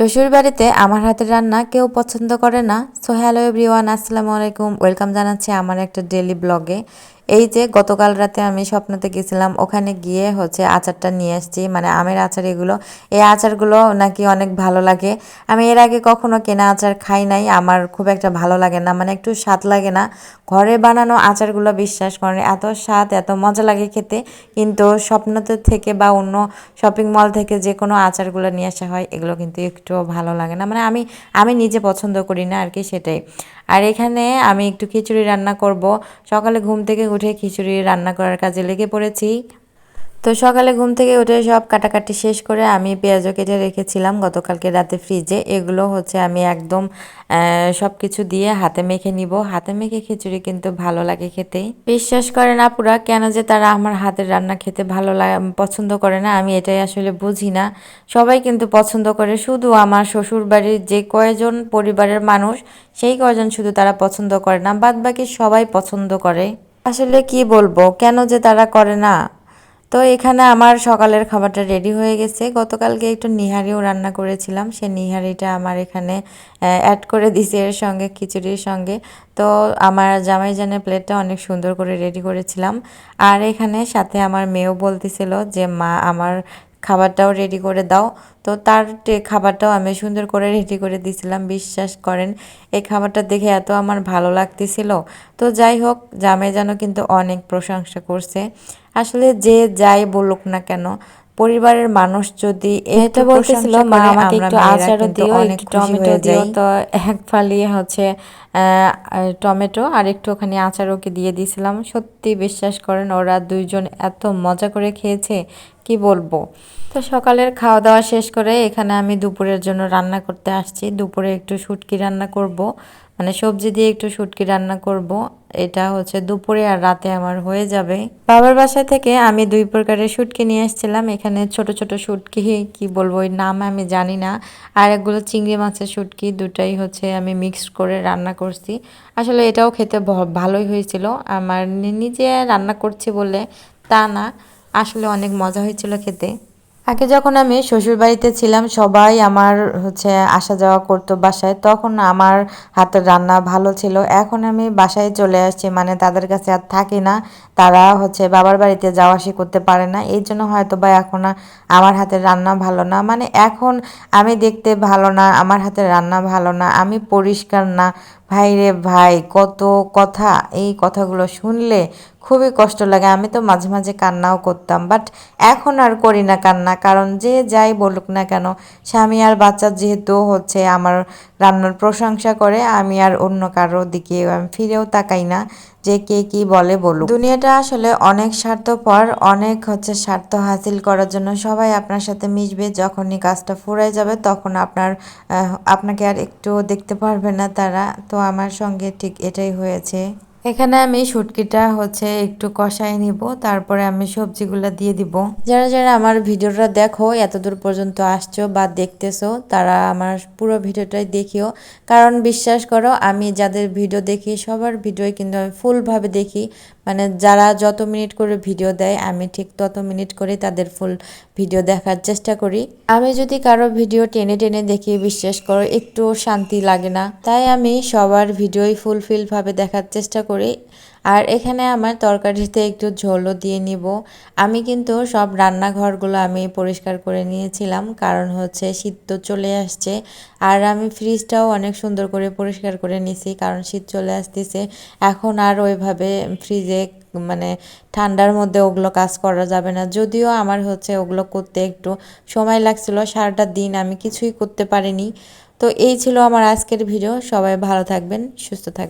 শ্বশুর বাড়িতে আমার হাতের রান্না কেউ পছন্দ করে না। সো, হ্যালো এভরিওয়ান, আসসালামু আলাইকুম। ওয়েলকাম জানাচ্ছি আমার একটা ডেলি ব্লগে। এই যে গতকাল রাতে আমি স্বপ্নতে গেছিলাম, ওখানে গিয়ে হচ্ছে আচারটা নিয়ে আসছি। মানে আমের আচার এগুলো। এই আচারগুলো নাকি অনেক ভালো লাগে। আমি এর আগে কখনো কেনা আচার খাই নাই। আমার খুব একটা ভালো লাগে না। মানে একটু স্বাদ লাগে না। ঘরে বানানো আচারগুলো বিশ্বাস করেন, এত স্বাদ, এত মজা লাগে খেতে। কিন্তু স্বপ্নতে থেকে বা অন্য শপিং মল থেকে যে কোনো আচারগুলো নিয়ে আসা হয়, এগুলো কিন্তু একটুও ভালো লাগে না। মানে আমি আমি নিজে পছন্দ করি না আর কি সেটাই। আর এখানে আমি একটু খিচুড়ি রান্না করব। সকালে ঘুম থেকে উঠে খিচুড়ি রান্না করার কাজে লেগে পড়েছি। তো সকালে ঘুম থেকে উঠে সব কাটাকাটি শেষ করে আমি পেঁয়াজও কেটে রেখেছিলাম গতকালকে রাতে ফ্রিজে। এগুলো হচ্ছে আমি একদম সব কিছু দিয়ে হাতে মেখে নিব। হাতে মেখে খিচুড়ি কিন্তু ভালো লাগে খেতে বিশ্বাস করে না পুরা কেন যে তারা আমার হাতের রান্না খেতে ভালো লাগে পছন্দ করে না, আমি এটাই আসলে বুঝি না। সবাই কিন্তু পছন্দ করে, শুধু আমার শ্বশুর বাড়ির যে কয়জন পরিবারের মানুষ, সেই কয়জন শুধু তারা পছন্দ করে না বাদ বাকি সবাই পছন্দ করে। আসলে কি বলব, কেন যে তারা করে না? তো এখানে আমার সকালের খাবারটা রেডি হয়ে গেছে। গতকালকে একটু নিহারিও রান্না করেছিলাম, সে নিহারিটা আমার এখানে অ্যাড করে দিছি এর সঙ্গে, খিচুড়ির সঙ্গে। তো আমার জামাই জানের প্লেটটা অনেক সুন্দর করে রেডি করেছিলাম। আর এখানে সাথে আমার মেয়েও বলতেছিল যে, মা, আমার খাবারটাও রেডি করে দাও। তো তার খাবারটাও আমি সুন্দর করে রেডি করে দিয়েছিলাম বিশ্বাস করেন। এই খাবারটা দেখে এত আমার ভালো লাগতেছিল। তো যাই হোক জামে যেন কিন্তু অনেক প্রশংসা করছে। আসলে যে যাই বলুক না কেন পরিবারের মানুষ যদি এটা বলতেছিল মা আমাকে একটু আচারও দিও একটু টমেটো দিও তো এক ফালি হচ্ছে টমেটো আর একটু ওখানে আচার ওকে দিয়ে দিয়েছিলাম। সত্যি বিশ্বাস করেন ওরা দুইজন এত মজা করে খেয়েছে কি বলব? তো সকালের খাওয়া দাওয়া শেষ করে এখানে আমি দুপুরের জন্য রান্না করতে আসছি। দুপুরে একটু শুটকি রান্না করব। মানে সবজি দিয়ে একটু শুটকি রান্না করব। এটা হচ্ছে দুপুরে আর রাতে আমার হয়ে যাবে। বাবার বাসা থেকে আমি দুই প্রকারের শুটকি নিয়ে এসেছিলাম। এখানে ছোট ছোট শুটকি, কি বলব, ওই নাম আমি জানি না। আর একগুলো চিংড়ি মাছের শুটকি, দুটাই হচ্ছে আমি মিক্সড করে রান্না করছি। আসলে এটাও খেতে ভালোই হয়েছিল। আমার নিজে রান্না করছি বলে তা না। আসলে অনেক মজা হয়েছিল খেতে। আগে যখন আমি শ্বশুর বাড়িতে ছিলাম, সবাই আমার হচ্ছে আসা যাওয়া করতো বাসায়। তখন আমার হাতের রান্না ভালো ছিল। এখন আমি বাসায় চলে আসছি মানে তাদের কাছে আর থাকি না। তারা হচ্ছে বাবার বাড়িতে যাওয়া আসি করতে পারে না। এই জন্য হয়তো বা এখন আমার হাতের রান্না ভালো না। মানে এখন আমি দেখতে ভালো না, আমার হাতের রান্না ভালো না, আমি পরিষ্কার না। ভাই রে ভাই, কত কথা। এই কথাগুলো শুনলে খুবই কষ্ট লাগে। আমি তো মাঝে মাঝে কান্নাও করতাম বাট এখন আর করি না কান্না, কারণ যে যাই বলুক না কেন, স্বামী আর বাচ্চা যেহেতু হচ্ছে আমার রান্নার প্রশংসা করে, আমি আর অন্য কারোর দিকে ফিরেও তাকাই না। যে কে কি বলে বলুক। দুনিয়াটা আসলে অনেক স্বার্থপর, অনেক হচ্ছে স্বার্থ হাসিল করার জন্য সবাই আপনার সাথে মিশবে। যখনই কাজটা ফুরাই যাবে তখন আপনার আপনাকে আর একটু দেখতে পারবে না তারা। তো আমার সঙ্গে ঠিক এটাই হয়েছে। এখানে আমি শুটকিটা হচ্ছে একটু কষাই নিব, তারপরে আমি সবজিগুলো দিয়ে দিব। যারা যারা আমার ভিডিওটা দেখো, এতদূর পর্যন্ত আসছো বা দেখতেছো, তারা আমার পুরো ভিডিওটাই দেখিও। কারণ বিশ্বাস করো, আমি যাদের ভিডিও দেখি, সবার ভিডিও কিন্তু আমি ফুলভাবে দেখি। মানে যারা যত মিনিট করে ভিডিও দেয়, আমি ঠিক তত মিনিট করে তাদের ফুল ভিডিও দেখার চেষ্টা করি। আমি যদি কারও ভিডিও টেনে টেনে দেখি বিশ্বাস করো একটু শান্তি লাগে না। তাই আমি সবার ভিডিওই ফুলফিলভাবে দেখার চেষ্টা করি। আর এখানে আমার তরকারিতে একটু ঝোলও দিয়ে নিব। আমি কিন্তু সব রান্নাঘরগুলো আমি পরিষ্কার করে নিয়েছিলাম, কারণ হচ্ছে শীত তো চলে আসছে। আর আমি ফ্রিজটাও অনেক সুন্দর করে পরিষ্কার করে নিছি, কারণ শীত চলে আসতেছে। এখন আর ওইভাবে ফ্রিজে মানে ঠান্ডার মধ্যে ওগুলো কাজ করা যাবে না। যদিও আমার হচ্ছে ওগুলো করতে একটু সময় লাগছিল, সারাটা দিন আমি কিছুই করতে পারিনি। তো এই ছিল আমার আজকের ভিডিও। সবাই ভালো থাকবেন, সুস্থ থাকবেন।